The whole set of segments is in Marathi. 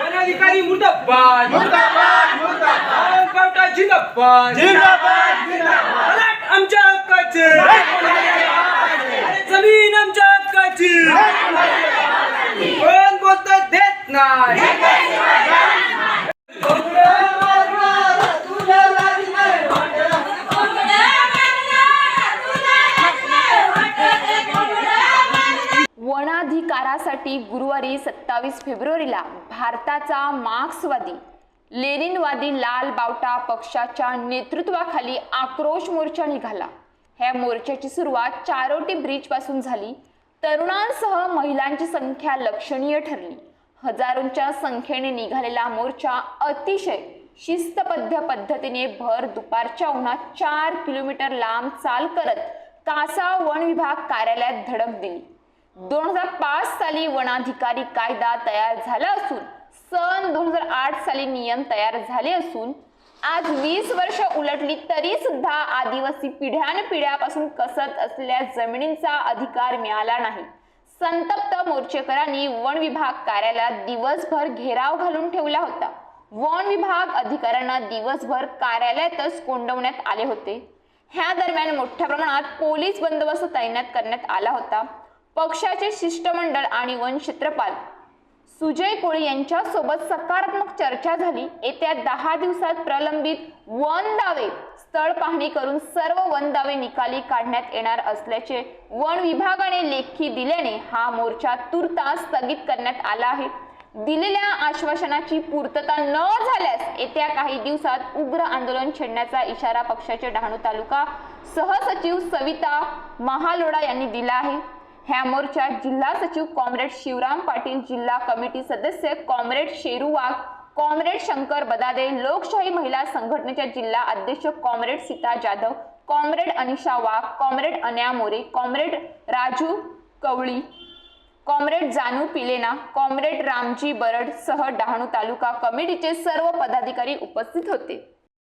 वनाधिकारी मुर्दाबाद. मुर्दाबाद जिंदाबाद जिंदाबाद आमच्या हक्काचे. जमीन आमच्या हक्काची. कोण बोलतोय देत नाही. वनाधिकारासाठी गुरुवारी सत्तावीस फेब्रुवारीला भारताचा मार्क्सवादी लेनिनवादी लाल बावटा पक्षाच्या नेतृत्वाखाली आक्रोश मोर्चा निघाला. ह्या मोर्चाची सुरुवात चारोटी ब्रिजपासून झाली. तरुणांसह महिलांची संख्या लक्षणीय ठरली. हजारोंच्या संख्येने निघालेला मोर्चा अतिशय शिस्तबद्ध पद्धतीने भर दुपारच्या उन्हात चार किलोमीटर लांब चाल करत कासा वन विभाग कार्यालयात धडक दिली. हो. दोन हजार पाच साली वनाधिकारी कायदा तयार झाला असून सन दोन हजार आठ साली नियम तयार झाले असून आज वीस वर्ष उलटली तरी सुद्धा आदिवासी पिढ्यानपिढ्यापासून कसत असलेल्या जमिनींचा अधिकार मिळाला नाही. संतप्त मोर्चेकरांनी वन विभाग कार्यालयात दिवसभर घेराव घालून ठेवला होता. वन विभाग अधिकाऱ्यांना दिवसभर कार्यालयातच कोंडवण्यात आले होते. ह्या दरम्यान मोठ्या प्रमाणात पोलीस बंदोबस्त तैनात करण्यात आला होता. पक्षाचे शिष्टमंडळ आणि वन क्षेत्रपाल. सुजय कोळी यांच्यासोबत सकारात्मक चर्चा झाली. येत्या दहा दिवसात प्रलंबित वन दावे स्थळ पाहणी करून सर्व वन दावे निकाली काढण्यात येणार असल्याचे वन विभागाने लेखी दिल्याने हा मोर्चा तुर्तास स्थगित करण्यात आला आहे. दिलेल्या आश्वासनाची पूर्तता न झाल्यास येत्या काही दिवसात उग्र आंदोलन छेडण्याचा इशारा पक्षाचे डहाणू तालुका सहसचिव सविता महालोडा यांनी दिला आहे. ह्या मोर्चात जिल्हा सचिव कॉम्रेड शिवराम पाटील जिल्हा कमिटी सदस्य कॉम्रेड शेरू वाघ कॉम्रेड शंकर बदादे लोकशाही महिला संघटनेच्या जिल्हा अध्यक्ष comrade Sita Jadhav comrade Anisha Wagh comrade Anaya More comrade Raju Kavali comrade जानू पिलेना कॉम्रेड रामजी बरड सह डहाणू तालुका कमिटीचे सर्व पदाधिकारी उपस्थित होते.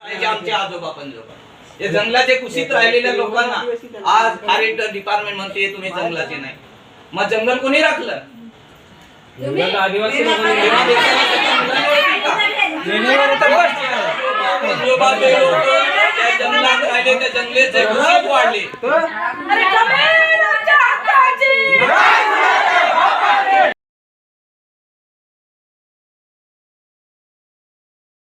आजोबा हे जंगलाचे कुशीत राहिलेल्या लोकांना आज फॉरेस्ट डिपार्टमेंट म्हणते तुम्ही जंगलाचे नाही. मग जंगल कोणी राखलं? त्या जंगलात राहिले त्या जंगलेचे कुशीत वाढले.